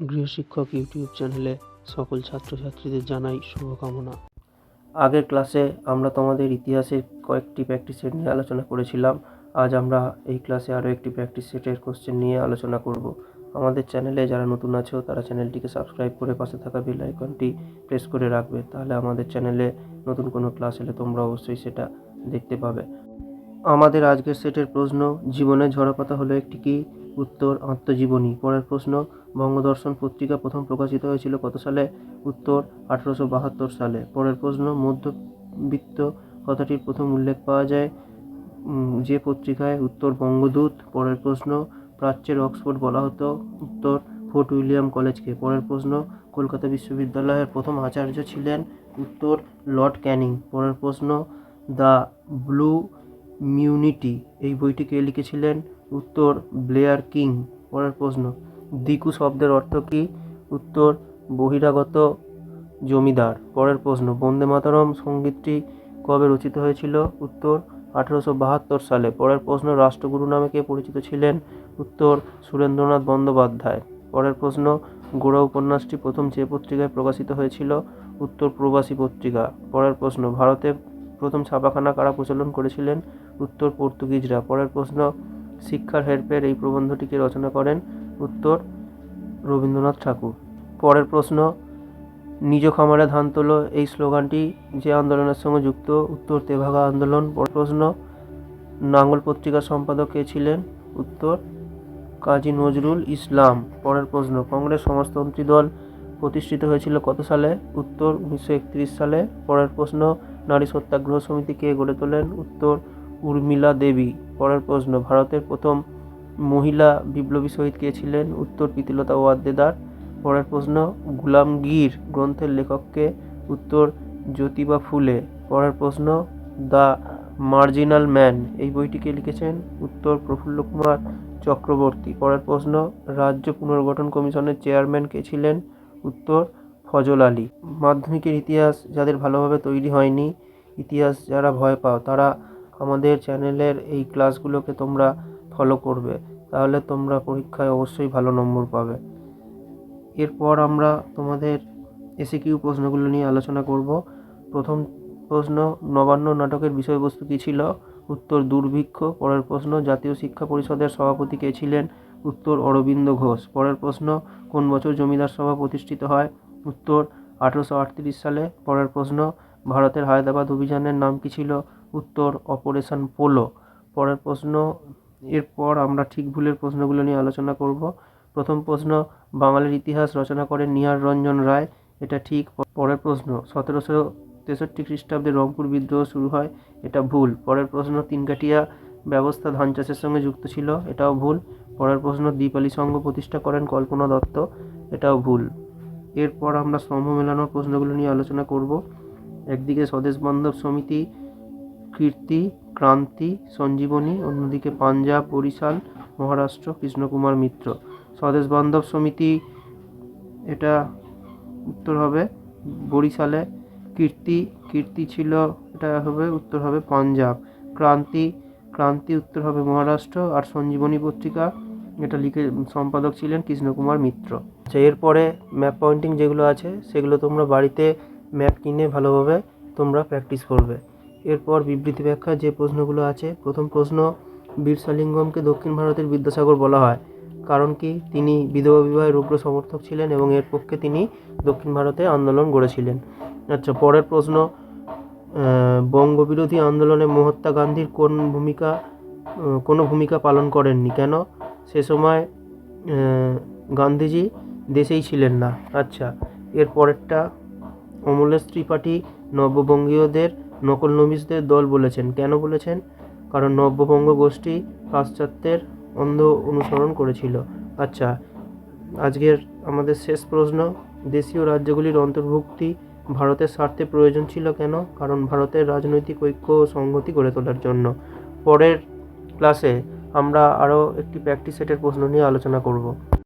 গৃহশিক্ষক YouTube চ্যানেলে সকল ছাত্রছাত্রীদের জানাই শুভকামনা। আগের ক্লাসে আমরা তোমাদের ইতিহাসের কয়েকটি প্র্যাকটিস সেট নিয়ে আলোচনা করেছিলাম। আজ আমরা এই ক্লাসে আরও একটি প্র্যাকটিস সেটের কোশ্চেন নিয়ে আলোচনা করব। আমাদের চ্যানেলে যারা নতুন আছো, তারা চ্যানেলটিকে সাবস্ক্রাইব করে পাশে থাকা বেল আইকনটি প্রেস করে রাখবে। তাহলে আমাদের চ্যানেলে নতুন কোনো ক্লাস এলে তোমরা অবশ্যই সেটা দেখতে পাবে। আমাদের আজকের সেটের প্রশ্ন, জীবনের ঝড়পাতা হলো একটি কি? উত্তর আত্মজীবনী। পরের প্রশ্ন, বঙ্গদর্শন পত্রিকা প্রথম প্রকাশিত হয়েছিল কত সালে? উত্তর, আঠেরোশো বাহাত্তর সালে। পরের প্রশ্ন, মধ্যবিত্ত কথাটির প্রথম উল্লেখ পাওয়া যায় যে পত্রিকায় উত্তর বঙ্গদূত? পরের প্রশ্ন, প্রাচ্যের অক্সফোর্ড বলা হতো? উত্তর, ফোর্ট উইলিয়াম কলেজকে। পরের প্রশ্ন, কলকাতা বিশ্ববিদ্যালয়ের প্রথম আচার্য ছিলেন? উত্তর, লর্ড ক্যানিং। পরের প্রশ্ন, দ্য ব্লু মিউনিটি। এই বইটি কে লিখেছিলেন? উত্তর ব্লেয়ার কিং। পরের প্রশ্ন, দিকু শব্দের অর্থ কী? উত্তর, বহিরাগত জমিদার। পরের প্রশ্ন, বন্দে মাতরম সঙ্গীতটি কবে রচিত হয়েছিল? উত্তর, আঠেরোশো বাহাত্তর সালে। পরের প্রশ্ন, রাষ্ট্রগুরু নামে কে পরিচিত ছিলেন? উত্তর, সুরেন্দ্রনাথ বন্দ্যোপাধ্যায়। পরের প্রশ্ন, গোড়া উপন্যাসটি প্রথম যে পত্রিকায় প্রকাশিত হয়েছিল? উত্তর প্রবাসী পত্রিকা। পরের প্রশ্ন, ভারতে প্রথম ছাপাখানা কারা প্রচলন করেছিলেন? উত্তর পর্তুগিজরা। পরের প্রশ্ন, শিক্ষার হেরফের এই প্রবন্ধটিকে রচনা করেন উত্তর রবীন্দ্রনাথ ঠাকুর। পরের প্রশ্ন, নিজ খামারে ধান তোলো, এই স্লোগানটি যে আন্দোলনের সঙ্গে যুক্ত, উত্তর তেভাগা আন্দোলন। প্রশ্ন, নাঙ্গল পত্রিকার সম্পাদক কে ছিলেন? উত্তর কাজী নজরুল ইসলাম। পরের প্রশ্ন, কংগ্রেস সমাজতন্ত্রী দল প্রতিষ্ঠিত হয়েছিল কত সালে? উত্তর উনিশশো একত্রিশ সালে। পরের প্রশ্ন, নারী সত্যাগ্রহ সমিতি কে গড়ে তোলেন? উত্তর উর্মিলা দেবী পরের প্রশ্ন, ভারতের প্রথম মহিলা বিপ্লবী শহীদ কে ছিলেন? উত্তর, প্রীতিলতা ওয়াদ্দেদার। পরের প্রশ্ন, গুলামগীর গ্রন্থের লেখককে উত্তর, জ্যোতিবা ফুলে। পরের প্রশ্ন, দ্য মার্জিনাল ম্যান। এই বইটিকে লিখেছেন? উত্তর, প্রফুল্ল কুমার চক্রবর্তী। পরের প্রশ্ন, রাজ্য পুনর্গঠন কমিশনের চেয়ারম্যান কে ছিলেন? উত্তর, ফজল আলী। মাধ্যমিকের ইতিহাস যাদের ভালোভাবে তৈরি হয়নি, ইতিহাস যারা ভয় পাও, তারা আমাদের চ্যানেলের এই ক্লাসগুলোকে তোমরা ফলো করবে, তাহলে তোমরা পরীক্ষায় অবশ্যই ভালো নম্বর পাবে। এরপর আমরা তোমাদের এসে কিউ প্রশ্নগুলো নিয়ে আলোচনা করব। প্রথম প্রশ্ন, নবান্ন নাটকের বিষয়বস্তু কী ছিল? উত্তর, দুর্ভিক্ষ। পরের প্রশ্ন, জাতীয় শিক্ষা পরিষদের সভাপতি কে ছিলেন? উত্তর, অরবিন্দ ঘোষ। পরের প্রশ্ন, কোন বছর জমিদার সভা প্রতিষ্ঠিত হয়? উত্তর, আঠেরোশো আটত্রিশ সালে। পরের প্রশ্ন, ভারতের হায়দ্রাবাদ অভিযানের নাম কী ছিল? উত্তর, অপারেশন পোলো। পরের প্রশ্ন, এরপর আমরা ঠিক ভুলের প্রশ্নগুলো নিয়ে আলোচনা করব। প্রথম প্রশ্ন, বাঙালির ইতিহাস রচনা করেন নিহার রঞ্জন রায়। এটা ঠিক। পরের প্রশ্ন, সতেরোশো তেষট্টি খ্রিস্টাব্দে রংপুর বিদ্রোহ শুরু হয়, এটা ভুল। পরের প্রশ্ন, তিনকাঠিয়া ব্যবস্থা ধান চাষের সঙ্গে যুক্ত ছিল, এটাও ভুল। পরের প্রশ্ন, দ্বীপালি সংঘ প্রতিষ্ঠা করেন কল্পনা দত্ত, এটাও ভুল। এরপর আমরা স্তম্ভ মেলানোর প্রশ্নগুলো নিয়ে আলোচনা করব। একদিকে স্বদেশ বান্ধব সমিতি কীর্তি, ক্রান্তি, সঞ্জীবনী, অন্যদিকে পাঞ্জাব, বরিশাল, মহারাষ্ট্র, কৃষ্ণকুমার মিত্র। স্বদেশ বান্ধব সমিতি, এটা উত্তর হবে বরিশালে। কীর্তি কীর্তি ছিল, এটা হবে উত্তর হবে পাঞ্জাব। ক্রান্তি ক্রান্তি উত্তর হবে মহারাষ্ট্র আর সঞ্জীবনী পত্রিকা, এটা লিখে সম্পাদক ছিলেন কৃষ্ণকুমার মিত্র। আচ্ছা এরপরে ম্যাপ পয়েন্টিং যেগুলো আছে, সেগুলো তোমরা বাড়িতে ম্যাপ কিনে ভালোভাবে তোমরা প্র্যাকটিস করবে। এরপর বিবৃতি ব্যাখ্যা যে প্রশ্নগুলো আছে, প্রথম প্রশ্ন বীরসালিঙ্গমকে দক্ষিণ ভারতের বিদ্যাসাগর বলা হয়। কারণ কি? তিনি বিধবা বিবাহের উগ্র সমর্থক ছিলেন এবং এর পক্ষে তিনি দক্ষিণ ভারতে আন্দোলন গড়েছিলেন। আচ্ছা পরের প্রশ্ন বঙ্গবিরোধী আন্দোলনে মহাত্মা গান্ধীর কোন ভূমিকা কোনো ভূমিকা পালন করেননি? কেন? সে সময় গান্ধীজি দেশেই ছিলেন না। আচ্ছা এর পরেরটা, অমলেশ ত্রিপাঠী নব্যবঙ্গীয়দের নকল নবিশদের দল বলেছেন। কেন বলেছেন? কারণ নব্যবঙ্গ গোষ্ঠী পাশ্চাত্যের অন্ধ অনুসরণ করেছিল। আচ্ছা আজকের আমাদের শেষ প্রশ্ন, দেশীয় রাজ্যগুলির অন্তর্ভুক্তি ভারতের স্বার্থে প্রয়োজন ছিল কেন? কারণ ভারতের রাজনৈতিক ঐক্য ও সংহতি গড়ে তোলার জন্য। পরের ক্লাসে আমরা আরও একটি প্র্যাকটিস সেটের প্রশ্ন নিয়ে আলোচনা করব।